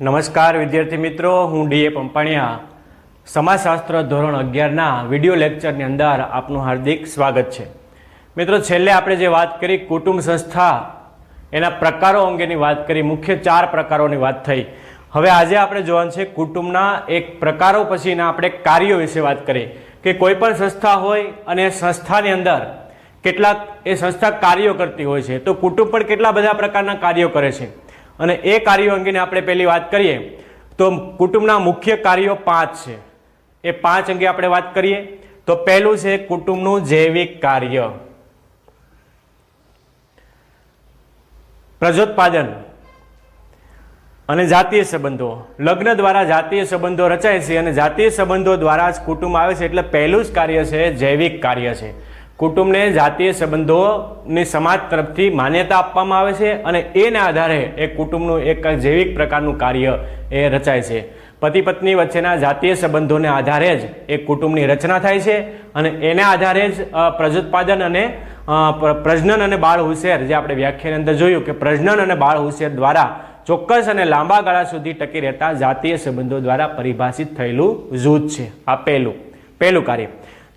નમસ્કાર, વિદ્યાર્થી મિત્રો. હું ડીએ પંપાણિયા. સમાજશાસ્ત્ર ધોરણ અગિયારના વીડિયો લેક્ચરની અંદર આપનું હાર્દિક સ્વાગત છે. મિત્રો, છેલ્લે આપણે જે વાત કરી, કુટુંબ સંસ્થા, એના પ્રકારો અંગેની વાત કરી, મુખ્ય ચાર પ્રકારોની વાત થઈ. હવે આજે આપણે જોવાનું છે કુટુંબના એક પ્રકારો પછીના આપણે કાર્યો વિશે વાત કરીએ કે કોઈ પણ સંસ્થા હોય અને સંસ્થાની અંદર કેટલાક એ સંસ્થા કાર્યો કરતી હોય છે. તો કુટુંબ પણ કેટલા બધા પ્રકારના કાર્યો કરે છે? અને એ કાર્યો અંગેની આપણે પહેલી વાત કરીએ, તો કુટુંબના મુખ્ય કાર્યો પાંચ છે. એ પાંચ અંગે આપણે વાત કરીએ, તો પહેલું છે કુટુંબનું જૈવિક કાર્ય. પ્રજોત્પાદન અને જાતીય સંબંધો. લગ્ન દ્વારા જાતીય સંબંધો રચાય છે અને જાતીય સંબંધો દ્વારા જ કુટુંબ આવે છે, એટલે પહેલું જ કાર્ય છે જૈવિક કાર્ય છે. કુટુંબને જાતીય સંબંધોની સમાજ તરફથી માન્યતા આપવામાં આવે છે અને એના આધારે એ કુટુંબનું એક જૈવિક પ્રકારનું કાર્ય એ રચાય છે. પતિ પત્ની વચ્ચેના જાતીય સંબંધોને આધારે જ એ કુટુંબની રચના થાય છે અને એના આધારે જ પ્રજોત્પાદન અને પ્રજનન અને બાળ હુશેર જે આપણે વ્યાખ્યાની અંદર જોયું કે પ્રજનન અને બાળ હુશેર દ્વારા ચોક્કસ અને લાંબા ગાળા સુધી ટકી રહેતા જાતીય સંબંધો દ્વારા પરિભાષિત થયેલું જૂથ છે. આ પહેલું પહેલું કાર્ય.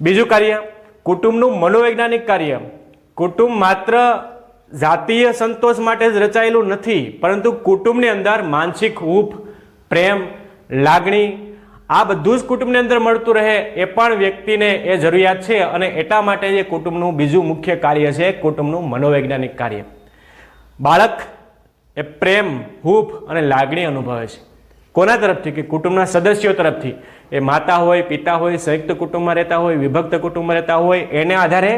બીજું કાર્ય કુટુંબનું મનોવૈજ્ઞાનિક કાર્ય. કુટુંબ માત્ર જાતીય સંતોષ માટે જ રચાયેલું નથી, પરંતુ કુટુંબની અંદર માનસિક હૂફ પ્રેમ, લાગણી, આ બધું જ કુટુંબની અંદર મળતું રહે એ પણ વ્યક્તિને એ જરૂરિયાત છે અને એટલા માટે જે કુટુંબનું બીજું મુખ્ય કાર્ય છે કુટુંબનું મનોવૈજ્ઞાનિક કાર્ય. બાળક એ પ્રેમ, હૂફ અને લાગણી અનુભવે છે. કોના તરફથી? કે કુટુંબના સદસ્યો તરફથી? એ માતા હોય, પિતા હોય, સંયુક્ત કુટુંબમાં રહેતા હોય, વિભક્ત કુટુંબમાં રહેતા હોય, એને આધારે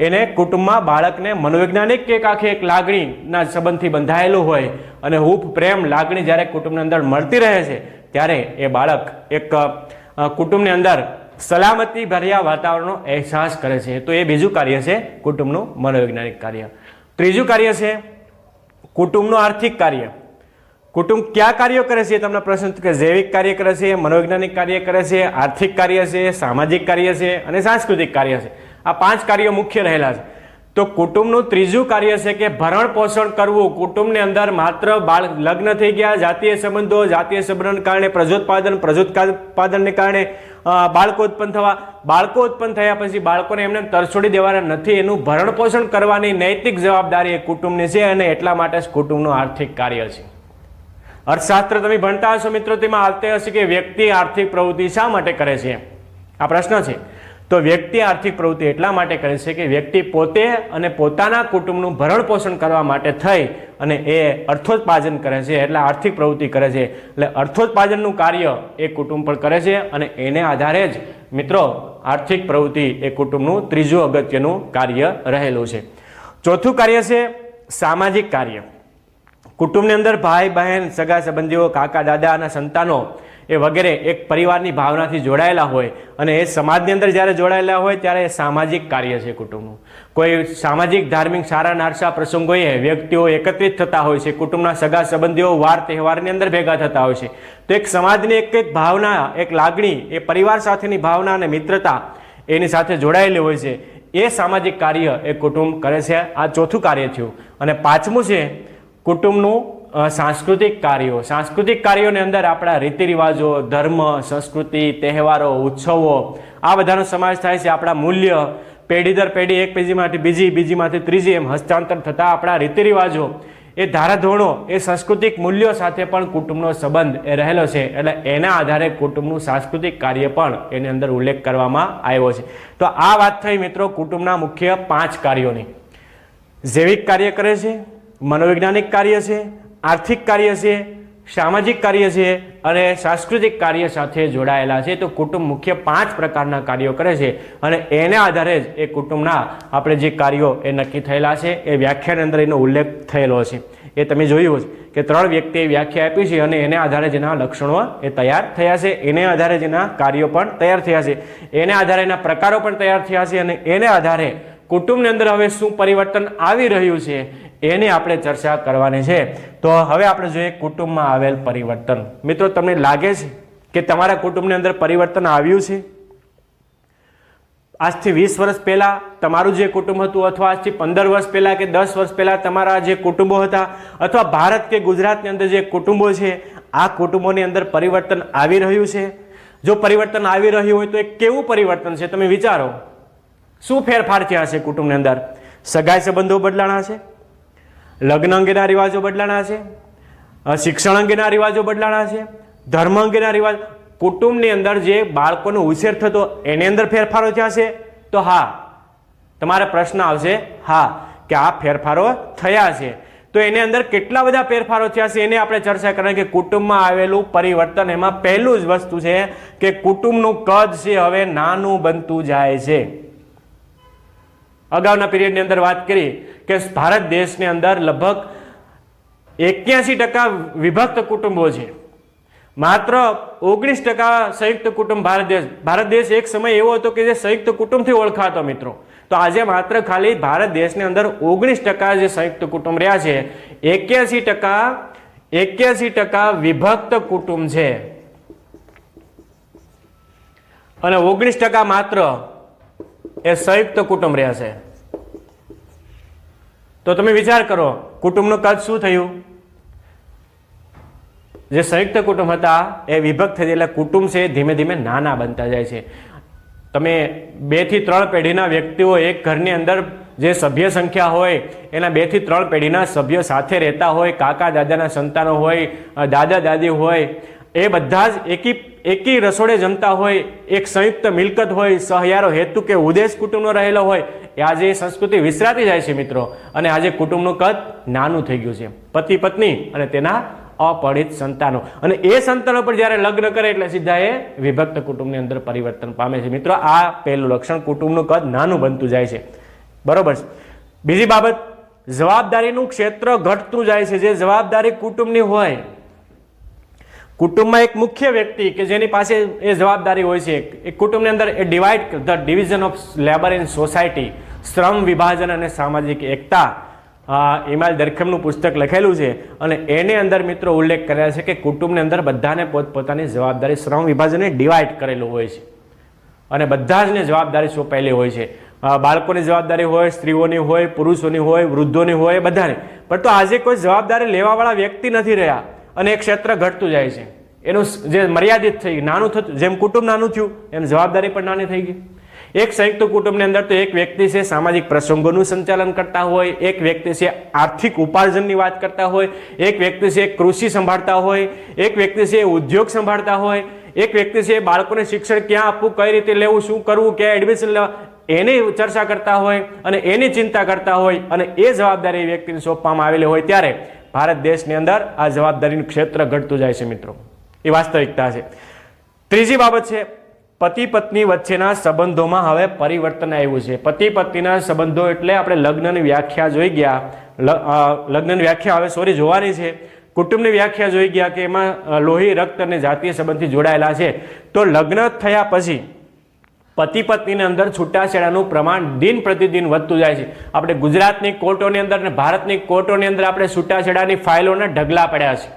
એને કુટુંબમાં બાળકને મનોવૈજ્ઞાનિક કે આખી એક લાગણીના સંબંધથી બંધાયેલું હોય અને હૂફ પ્રેમ, લાગણી જ્યારે કુટુંબની અંદર મળતી રહે છે, ત્યારે એ બાળક એક કુટુંબની અંદર સલામતી ભર્યા વાતાવરણનો અહેસાસ કરે છે. તો એ બીજું કાર્ય છે કુટુંબનું મનોવૈજ્ઞાનિક કાર્ય. ત્રીજું કાર્ય છે કુટુંબનું આર્થિક કાર્ય. કુટુંબ કયા કાર્યો કરે છે? તમને પ્રશ્ન કે જૈવિક કાર્ય કરે છે, મનોવૈજ્ઞાનિક કાર્ય કરે છે, આર્થિક કાર્ય છે, સામાજિક કાર્ય છે અને સાંસ્કૃતિક કાર્ય છે. આ પાંચ કાર્યો મુખ્ય રહેલા છે. તો કુટુંબનું ત્રીજું કાર્ય છે કે ભરણ પોષણ કરવું. કુટુંબની અંદર માત્ર બાળ લગ્ન થઈ ગયા, જાતીય સંબંધો, જાતીય સંબંધોને કારણે પ્રજોત્પાદન, પ્રજોત્પાદનને કારણે બાળકો ઉત્પન્ન થવા. બાળકો ઉત્પન્ન થયા પછી બાળકોને એમને તરછોડી દેવાના નથી. એનું ભરણ પોષણ કરવાની નૈતિક જવાબદારી એ કુટુંબની છે અને એટલા માટે જ કુટુંબનું આર્થિક કાર્ય છે. અર્થશાસ્ત્ર તમે ભણતા હશો મિત્રો, તેમાં આવતે હશે કે વ્યક્તિ આર્થિક પ્રવૃત્તિ શા માટે કરે છે? આ પ્રશ્ન છે. તો વ્યક્તિ આર્થિક પ્રવૃત્તિ એટલા માટે કરે છે કે વ્યક્તિ પોતે અને પોતાના કુટુંબનું ભરણ પોષણ કરવા માટે થઈ અને એ અર્થોત્પાદન કરે છે, એટલે આર્થિક પ્રવૃત્તિ કરે છે. એટલે અર્થોત્પાદનનું કાર્ય એ કુટુંબ પણ કરે છે અને એને આધારે જ મિત્રો આર્થિક પ્રવૃત્તિ એ કુટુંબનું ત્રીજું અગત્યનું કાર્ય રહેલું છે. ચોથું કાર્ય છે સામાજિક કાર્ય. કુટુંબની અંદર ભાઈ, બહેન, સગા સંબંધીઓ, કાકા, દાદા અને સંતાનો એ વગેરે એક પરિવારની ભાવનાથી જોડાયેલા હોય અને એ સમાજની અંદર જ્યારે જોડાયેલા હોય ત્યારે એ સામાજિક કાર્ય છે કુટુંબનું. કોઈ સામાજિક, ધાર્મિક સારા નારસા પ્રસંગોએ વ્યક્તિઓ એકત્રિત થતા હોય છે, કુટુંબના સગા સંબંધીઓ વાર તહેવારની અંદર ભેગા થતા હોય છે. તો એક સમાજની એક એક ભાવના, એક લાગણી, એ પરિવાર સાથેની ભાવના અને મિત્રતા એની સાથે જોડાયેલી હોય છે. એ સામાજિક કાર્ય એ કુટુંબ કરે છે. આ ચોથું કાર્ય થયું. અને પાંચમું છે કુટુંબનું સાંસ્કૃતિક કાર્યો. સાંસ્કૃતિક કાર્યોની અંદર આપણા રીતિ રિવાજો ધર્મ, સંસ્કૃતિ, તહેવારો, ઉત્સવો, આ બધાનો સમાવેશ થાય છે આપણા મૂલ્ય. પેઢી દર પેઢી એક પેઢીમાંથી બીજી, બીજીમાંથી ત્રીજી એમ હસ્તાંતર થતા આપણા રીતિ રિવાજો એ ધારાધોરણો, એ સાંસ્કૃતિક મૂલ્યો સાથે પણ કુટુંબનો સંબંધ એ રહેલો છે. એટલે એના આધારે કુટુંબનું સાંસ્કૃતિક કાર્ય પણ એની અંદર ઉલ્લેખ કરવામાં આવ્યો છે. તો આ વાત થઈ મિત્રો કુટુંબના મુખ્ય પાંચ કાર્યોની. જૈવિક કાર્ય કરે છે મનોવૈજ્ઞાનિક કાર્ય છે, આર્થિક કાર્ય છે, સામાજિક કાર્ય છે અને સાંસ્કૃતિક કાર્ય સાથે જોડાયેલા છે. તો કુટુંબ મુખ્ય પાંચ પ્રકારના કાર્યો કરે છે અને એના આધારે જ એ કુટુંબના આપણે જે કાર્યો એ નક્કી થયેલા છે, એ વ્યાખ્યાની અંદર એનો ઉલ્લેખ થયેલો છે. એ તમે જોયું જ કે ત્રણ વ્યક્તિએ વ્યાખ્યા આપી છે અને એને આધારે જેના લક્ષણો એ તૈયાર થયા છે. એને આધારે જેના કાર્યો પણ તૈયાર થયા છે. એને આધારે એના પ્રકારો પણ તૈયાર થયા છે અને એને આધારે કુટુંબની અંદર હવે શું પરિવર્તન આવી રહ્યું છે એની આપણે ચર્ચા કરવાની છે. તો હવે આપણે જોઈએ કુટુંબમાં આવેલ પરિવર્તન. મિત્રો, તમને લાગે છે કે તમારા કુટુંબની અંદર પરિવર્તન આવ્યું છે? આજથી વીસ વર્ષ પહેલાં તમારું જે કુટુંબ હતું, અથવા આજથી પંદર વર્ષ પહેલાં કે દસ વર્ષ પહેલાં તમારા જે કુટુંબો હતા, અથવા ભારત કે ગુજરાતની અંદર જે કુટુંબો છે, આ કુટુંબોની અંદર પરિવર્તન આવી રહ્યું છે? જો પરિવર્તન આવી રહ્યું હોય તો એ કેવું પરિવર્તન છે? તમે વિચારો. શું ફેરફાર થયા છે કુટુંબની અંદર? સગાઈ સંબંધો બદલાણા છે? લગ્ન અંગેના રિવાજો બદલાણા છે શિક્ષણ અંગેના રિવાજો બદલાણા છે, ધર્મ અંગેના રિવાજ, કુટુંબની અંદર જે બાળકોનો ઉછેર થતો એની અંદર ફેરફારો થયા છે, તો હા, તમારે પ્રશ્ન આવશે, હા, કે આ ફેરફારો થયા છે. તો એની અંદર કેટલા બધા ફેરફારો થયા છે એને આપણે ચર્ચા કરીએ કે કુટુંબમાં આવેલું પરિવર્તન એમાં પહેલું જ વસ્તુ છે કે કુટુંબનું કદ છે, હવે નાનું બનતું જાય છે. અગાઉના પીરિયડની અંદર વાત કરી કે ભારત દેશની અંદર લગભગ એક્યાસી ટકા વિભક્ત કુટુંબો છે. માત્ર ઓગણીસ ટકા સંયુક્ત કુટુંબ ભારત દેશ ભારત દેશ એક સમય એવો હતો કે જે સંયુક્ત કુટુંબથી ઓળખાતો મિત્રો. તો આજે માત્ર ખાલી ભારત દેશની અંદર ઓગણીસ ટકા જે સંયુક્ત કુટુંબ રહ્યા છે, એક્યાસી ટકા એક્યાસી ટકા વિભક્ત કુટુંબ છે. અને ઓગણીસ ટકા માત્ર એ સંયુક્ત કુટુંબ રહ્યા છે તો તમે વિચાર કરો, કુટુંબનું કદ શું થયું? જે સંયુક્ત કુટુંબ હતા, એ વિભક્ત થઈ એટલે કુટુંબ છે ધીમે ધીમે નાના બનતા જાય છે. તમે બેથી ત્રણ પેઢીના વ્યક્તિઓ એક ઘરની અંદર જે સભ્ય સંખ્યા હોય, એના બેથી ત્રણ પેઢીના સભ્યો સાથે રહેતા હોય કાકા દાદાના સંતાનો હોય દાદા દાદી હોય, એ બધા જ એકી એકી રસોડે જમતા હોય, એક સંયુક્ત મિલકત હોય, સહયારો હેતુ કે ઉદેશ કુટુંબનો રહેલો હોય, એ આજે એ સંસ્કૃતિ વિસરાતી જાય છે મિત્રો. અને આજે કુટુંબનું કદ નાનું થઈ ગયું છે. પતિ પત્ની અને તેના અપરિત સંતાનો. અને એ સંતાનો પર જ્યારે લગ્ન કરે એટલે સીધા એ વિભક્ત કુટુંબની અંદર પરિવર્તન પામે છે. મિત્રો, આ પહેલું લક્ષણ કુટુંબનું કદ નાનું બનતું જાય છે. બરોબર બીજી બાબત, જવાબદારીનું ક્ષેત્ર ઘટતું જાય છે. જે જવાબદારી કુટુંબની હોય કુટુંબમાં એક મુખ્ય વ્યક્તિ કે જેની પાસે એ જવાબદારી હોય છે, એ કુટુંબની અંદર એ divide the division of labour in society શ્રમ, વિભાજન અને સામાજિક એકતા. ઇમાલ દરખમનું પુસ્તક લખેલું છે અને એની અંદર મિત્રો ઉલ્લેખ કર્યા છે કે કુટુંબની અંદર બધાને પોતપોતાની જવાબદારી શ્રમ, વિભાજને ડિવાઈડ કરેલું હોય છે. અને બધા જને જવાબદારી સોંપાયેલી હોય છે. બાળકોની જવાબદારી હોય, સ્ત્રીઓની હોય, પુરુષોની હોય, વૃદ્ધોની હોય, બધાની. પણ તો આજે કોઈ જવાબદારી લેવાવાળા વ્યક્તિ નથી રહ્યા. અને એ ક્ષેત્ર ઘટતું જાય છે. એનું જે મર્યાદિત થઈ નાનું થતું, જેમ કુટુંબ નાનું થયું, એમ જવાબદારી પણ નાની થઈ ગઈ. એક સંયુક્ત કુટુંબની અંદર તો એક વ્યક્તિ છે, સામાજિક પ્રસંગોનું સંચાલન કરતા હોય, એક વ્યક્તિ છે, આર્થિક ઉપાર્જનની વાત કરતા હોય, એક વ્યક્તિ છે, કૃષિ સંભાળતા હોય, એક વ્યક્તિ છે, ઉદ્યોગ સંભાળતા હોય, એક વ્યક્તિ છે, બાળકોને શિક્ષણ ક્યાં આપવું, કઈ રીતે લેવું, શું કરવું, ક્યાં એડમિશન લેવા, એની ચર્ચા કરતા હોય અને એની ચિંતા કરતા હોય અને એ જવાબદારી વ્યક્તિને સોંપવામાં આવેલી હોય ત્યારે ભારત દેશની અંદર આ જવાબદારીનું ક્ષેત્ર ઘટતું જાય છે મિત્રો. એ વાસ્તવિકતા છે. ત્રીજી બાબત છે, પતિ પત્ની વચ્ચેના સંબંધોમાં હવે પરિવર્તન આવ્યું છે. પતિ પત્નીના સંબંધો એટલે આપણે લગ્નની વ્યાખ્યા જોઈ ગયા. લગ્નની વ્યાખ્યા હવે સોરી જોવાની છે. કુટુંબની વ્યાખ્યા જોઈ ગયા કે એમાં લોહી, રક્ત અને જાતીય સંબંધથી જોડાયેલા છે. તો લગ્ન થયા પછી પતિ પત્નીની અંદર છૂટાછેડાનું પ્રમાણ દિન પ્રતિદિન વધતું જાય છે. આપણે ગુજરાતની કોર્ટોની અંદર અને ભારતની કોર્ટોની અંદર આપણે છૂટાછેડાની ફાઇલોના ઢગલા પડ્યા છે.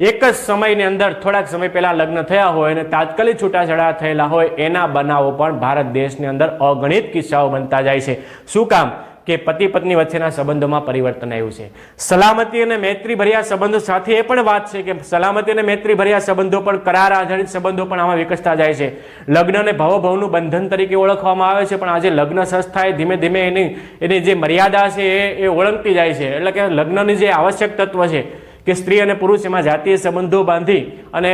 એક જ સમયની અંદર થોડાક સમય પહેલા લગ્ન થયા હોય અને તાત્કાલિક છૂટાછેડા થયેલા હોય, એના બનાવો પણ ભારત દેશની અંદર અગણિત કિસ્સાઓ બનતા જાય છે. શું કામ? કે પતિ પત્ની વચ્ચેના સંબંધોમાં પરિવર્તન આવ્યું છે. સલામતી અને મૈત્રી ભર્યા સંબંધો સાથે એ પણ વાત છે કે સલામતી અને મૈત્રી ભર્યા સંબંધો પણ કરાર આધારિત સંબંધો પણ આમાં વિકસતા જાય છે. લગ્ન અને ભવભવનું બંધન તરીકે ઓળખવામાં આવે છે, પણ આજે લગ્ન સંસ્થાએ ધીમે ધીમે એની એની જે મર્યાદા છે એ એ ઓળંગતી જાય છે. એટલે કે લગ્નની જે આવશ્યક તત્વ છે કે સ્ત્રી અને પુરુષ એમાં જાતીય સંબંધો બાંધી અને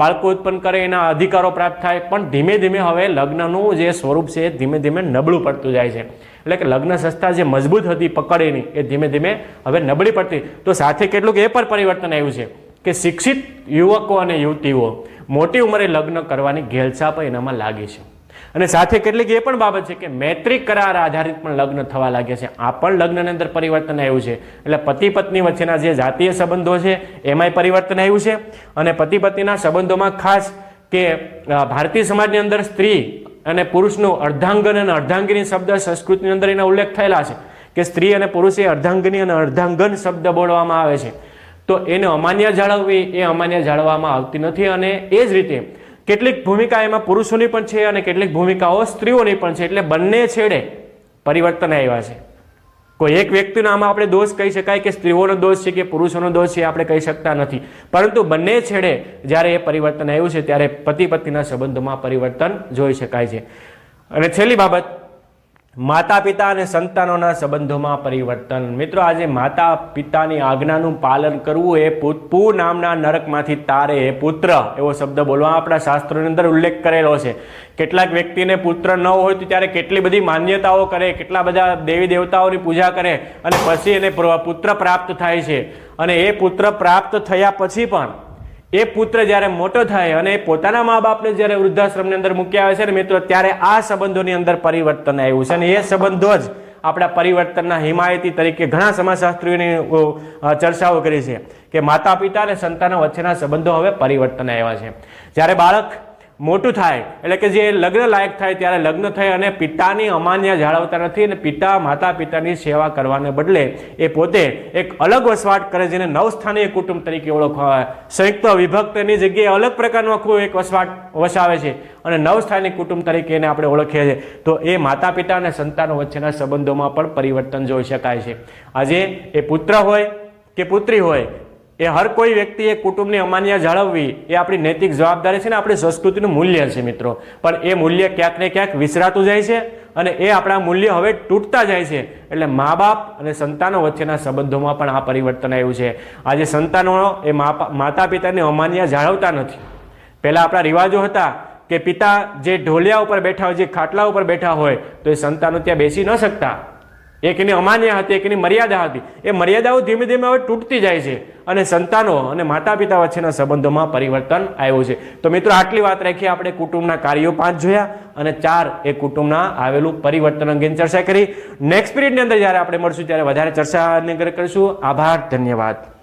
બાળકો ઉત્પન્ન કરે એના અધિકારો પ્રાપ્ત થાય, પણ ધીમે ધીમે હવે લગ્નનું જે સ્વરૂપ છે ધીમે ધીમે નબળું પડતું જાય છે. એટલે કે લગ્ન સંસ્થા જે મજબૂત હતી પકડેની, એ ધીમે ધીમે હવે નબળી પડતી. તો સાથે કેટલુંક એ પણ પરિવર્તન આવ્યું છે કે શિક્ષિત યુવકો અને યુવતીઓ મોટી ઉંમરે લગ્ન કરવાની ઘેલછાપ એનામાં લાગી છે. અને સાથે કેટલીક એ પણ બાબત છે કે મૈત્રિક કરાર આધારિત પણ લગ્ન થવા લાગે છે. આ પણ લગ્નની અંદર પરિવર્તન આવ્યું છે. એટલે પતિ પત્ની વચ્ચેના જે જાતીય સંબંધો છે, એમાંય પરિવર્તન આવ્યું છે. અને પતિ પત્નીના સંબંધોમાં ખાસ કે ભારતીય સમાજની અંદર સ્ત્રી અને પુરુષનું અર્ધાંગન અને અર્ધાંગિની શબ્દ સંસ્કૃતની અંદર એના ઉલ્લેખ થયેલા છે કે સ્ત્રી અને પુરુષે અર્ધાંગની અને અર્ધાંગન શબ્દ બોલવામાં આવે છે. તો એને અમાન્ય જાળવવી, એ અમાન્ય જાળવવામાં આવતી નથી અને એ જ રીતે કેટલીક ભૂમિકા એમાં પુરુષોની પણ છે અને કેટલીક ભૂમિકાઓ સ્ત્રીઓની પણ છે. એટલે બંને છેડે પરિવર્તન આવ્યા છે. કોઈ એક વ્યક્તિનો આમાં આપણે દોષ કહી શકાય કે સ્ત્રીઓનો દોષ છે કે પુરુષોનો દોષ છે આપણે કહી શકતા નથી. પરંતુ બંને છેડે જ્યારે એ પરિવર્તન આવ્યું છે ત્યારે પતિ પત્નીના સંબંધોમાં પરિવર્તન જોઈ શકાય છે. અને છેલ્લી બાબત માતા પિતા અને સંતાનોના સંબંધોમાં પરિવર્તન. મિત્રો, આજે માતા પિતાની આજ્ઞાનું પાલન કરવું એ પુ નામના નરકમાંથી તારે એ પુત્ર, એવો શબ્દ બોલવા આપણા શાસ્ત્રોની અંદર ઉલ્લેખ કરેલો છે. કેટલાક વ્યક્તિને પુત્ર ન હોય તો ત્યારે કેટલી બધી માન્યતાઓ કરે, કેટલા બધા દેવી દેવતાઓની પૂજા કરે અને પછી એને પુત્ર પ્રાપ્ત થાય છે. અને એ પુત્ર પ્રાપ્ત થયા પછી પણ એ પુત્ર જ્યારે મોટો થાય અને પોતાના મા બાપને જ્યારે વૃદ્ધાશ્રમની અંદર મૂકી આવે છે ને મિત્રો, ત્યારે આ સંબંધોની અંદર પરિવર્તન આવ્યું છે. અને એ સંબંધો જ આપણા પરિવર્તનના હિમાયતી તરીકે ઘણા સમાજશાસ્ત્રીઓની ચર્ચાઓ કરી છે કે માતા પિતા અને સંતાનો વચ્ચેના સંબંધો હવે પરિવર્તન આવ્યા છે. જ્યારે બાળક મોટું થાય. એટલે કે જે લગ્ન લાયક થાય ત્યારે લગ્ન થાય અને પિતાની અમાન્ય જાળવતા નથી અને પિતા માતા પિતાની સેવા કરવાને બદલે એ પોતે એક અલગ વસવાટ કરે જેને નવસ્થાનીય કુટુંબ તરીકે ઓળખવા સંયુક્ત વિભક્તની જગ્યાએ અલગ પ્રકારનું આખું એક વસવાટ વસાવે છે અને નવસ્થાનિક કુટુંબ તરીકે એને આપણે ઓળખીએ છીએ. તો એ માતા પિતા અને સંતાનો વચ્ચેના સંબંધોમાં પણ પરિવર્તન જોઈ શકાય છે. આજે એ પુત્ર હોય કે પુત્રી હોય એ હર કોઈ વ્યક્તિએ કુટુંબની અમાન્ય જાળવવી એ આપણી નૈતિક જવાબદારી છે ને આપણી સંસ્કૃતિનું મૂલ્ય છે મિત્રો. પણ એ મૂલ્ય ક્યાંક ને ક્યાંક વિસરાતું જાય છે અને એ આપણા મૂલ્ય હવે તૂટતા જાય છે. એટલે મા બાપ અને સંતાનો વચ્ચેના સંબંધોમાં પણ આ પરિવર્તન આવ્યું છે. આજે સંતાનો એ માતા પિતાને અમાન્ય જાળવતા નથી. પહેલાં આપણા રિવાજો હતા કે પિતા જે ઢોલિયા ઉપર બેઠા હોય, જે ખાટલા ઉપર બેઠા હોય, તો એ સંતાનો ત્યાં બેસી ન શકતા. એકની અમાન્ય હતી, એકની મર્યાદા હતી. એ મર્યાદાઓ ધીમે ધીમે હવે તૂટતી જાય છે અને સંતાનો અને માતા પિતા વચ્ચેના સંબંધોમાં પરિવર્તન આવ્યું છે. તો મિત્રો, આટલી વાત રાખી આપણે કુટુંબના કાર્યો પાંચ જોયા અને ચાર એ કુટુંબના આવેલું પરિવર્તન અંગેની ચર્ચા કરી. નેક્સ્ટ પીરિયડની અંદર જ્યારે આપણે મળશું, ત્યારે વધારે ચર્ચા કરીશું. આભાર, ધન્યવાદ.